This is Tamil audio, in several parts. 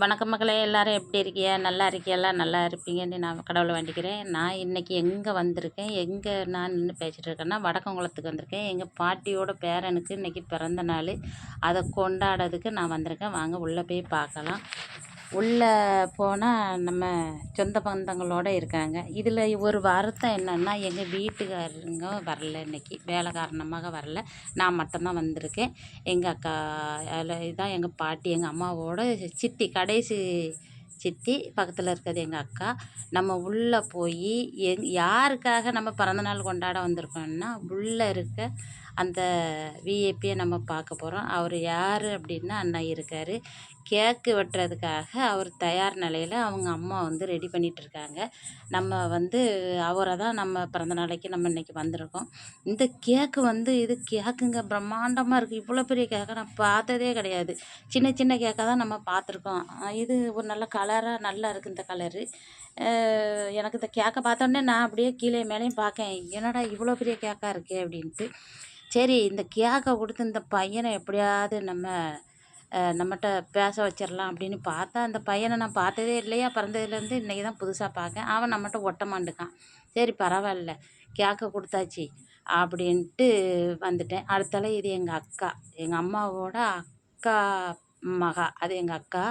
வணக்கம் மக்களே எல்லோரும் எப்படி இருக்கியா நல்லா இருக்கியெல்லா நல்லா இருப்பீங்கன்னு நான் கடவுளை வேண்டிக்கிறேன். நான் இன்றைக்கி எங்கே வந்திருக்கேன்? எங்கே நான் நின்று பேசிகிட்டு இருக்கேன்னா வடக்கங்குளத்துக்கு வந்திருக்கேன். எங்கள் பாட்டியோட பேரனுக்கு இன்றைக்கி பிறந்த நாள். அதை கொண்டாடுறதுக்கு நான் வந்திருக்கேன். வாங்க உள்ளே போய் பார்க்கலாம். உள்ளே போனால் நம்ம சொந்த பந்தங்களோடு இருக்காங்க. இதில் ஒரு வருத்தம் என்னென்னா எங்கள் வீட்டுக்காரங்க வரல இன்னைக்கு. வேலை காரணமாக வரல. நான் மட்டும்தான் வந்திருக்கேன். எங்கள் அக்கா அதில் இதுதான் எங்கள் பாட்டி எங்கள் அம்மாவோட சித்தி கடைசி சித்தி பக்கத்தில் இருக்கிறது எங்கள் அக்கா. நம்ம உள்ளே போய் எங் யாருக்காக நம்ம பிறந்தநாள் கொண்டாட வந்திருக்கோம்னா உள்ளே இருக்க அந்த விஐபியை நம்ம பார்க்க போகிறோம் அவர் யார் அப்படின்னா அண்ணா இருக்கார். கேக்கு வெட்டுறதுக்காக அவர் தயார் நிலையில் அவங்க அம்மா வந்து ரெடி பண்ணிகிட்டு இருக்காங்க. நம்ம வந்து அவரை தான் நம்ம பிறந்த நாளைக்கு நம்ம இன்றைக்கி வந்திருக்கோம். இந்த கேக்கு வந்து இது கேக்குங்க பிரம்மாண்டமாக இருக்குது இவ்வளோ பெரிய கேக்கை நான் பார்த்ததே கிடையாது. சின்ன சின்ன கேக்கை தான் நம்ம பார்த்துருக்கோம். இது ஒரு நல்ல கலராக நல்லா இருக்குது இந்த கலரு. எனக்கு இந்த கேக்கை பார்த்தோன்னே நான் அப்படியே கீழே மேலேயும் பார்க்கேன் என்னடா இவ்வளோ பெரிய கேக்காக இருக்கே அப்படின்ட்டு. சரி இந்த கேக்கை கொடுத்து இந்த பையனை எப்படியாவது நம்ம நம்மகிட்ட பேச வச்சிடலாம் அப்படின்னு பார்த்தா அந்த பையனை நான் பார்த்ததே இல்லையா? பிறந்ததுலேருந்து இன்றைக்கி தான் புதுசாக பார்க்கேன் அவன் நம்மகிட்ட ஒட்ட மாட்டுக்கான் சரி பரவாயில்ல. கேக்கை கொடுத்தாச்சு அப்படின்ட்டு வந்துட்டேன். அடுத்தால இது எங்கள் அக்கா. எங்கள் அம்மாவோட அக்கா மகா. அது எங்கள் அக்கா.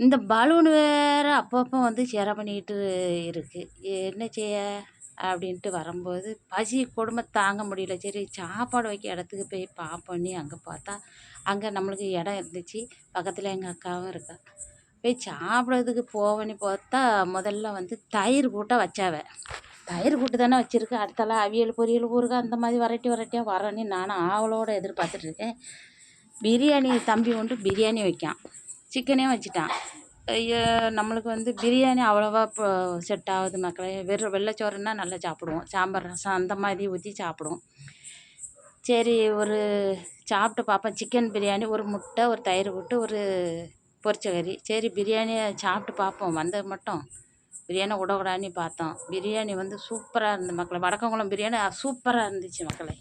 இந்த பலூன் வேறு அப்பப்போ வந்து சேர பண்ணிக்கிட்டு இருக்குது என்ன செய்ய? அப்படின்ட்டு வரும்போது பசி கொடுமை தாங்க முடியல. சரி சாப்பாடு வைக்க இடத்துக்கு போய் பார்ப்போன்னு அங்கே பார்த்தா அங்கே நம்மளுக்கு இடம் இருந்துச்சு. பக்கத்தில் எங்கள் அக்காவும் இருக்கா. போய் சாப்பிட்றதுக்கு போவேன்னு பார்த்தா முதல்ல வந்து தயிர் கூட்ட வச்சாவ. தயிர் கூட்டு தானே வச்சுருக்கு. அடுத்தால அவியல் பொரியல் ஊறுகாய் அந்த மாதிரி வெரைட்டி வெரைட்டியாக வரேன்னு நானும் ஆவலோடு எதிர்பார்த்துட்ருக்கேன் பிரியாணி தம்பி உண்டு பிரியாணி வைக்கான். சிக்கனே வச்சுட்டான். ஐயோ நம்மளுக்கு வந்து பிரியாணி அவ்வளோவா இப்போ செட் ஆகுது மக்களே. வெறும் வெள்ளைச்சோறுன்னா நல்லா சாப்பிடுவோம். சாம்பார் ரசம் அந்த மாதிரி ஊற்றி சாப்பிடுவோம். சரி ஒரு சாப்பிட்டு பார்ப்போம். சிக்கன் பிரியாணி ஒரு முட்டை ஒரு தயிர் விட்டு ஒரு பொரிச்ச கறி. சரி பிரியாணியை சாப்பிட்டு பார்ப்போம். வந்தது மட்டும். பிரியாணி விடக்கூடாதுன்னு பார்த்தோம். பிரியாணி வந்து சூப்பராக இருந்தது மக்களை. வடக்கங்குளம் பிரியாணி சூப்பராக இருந்துச்சு மக்களை.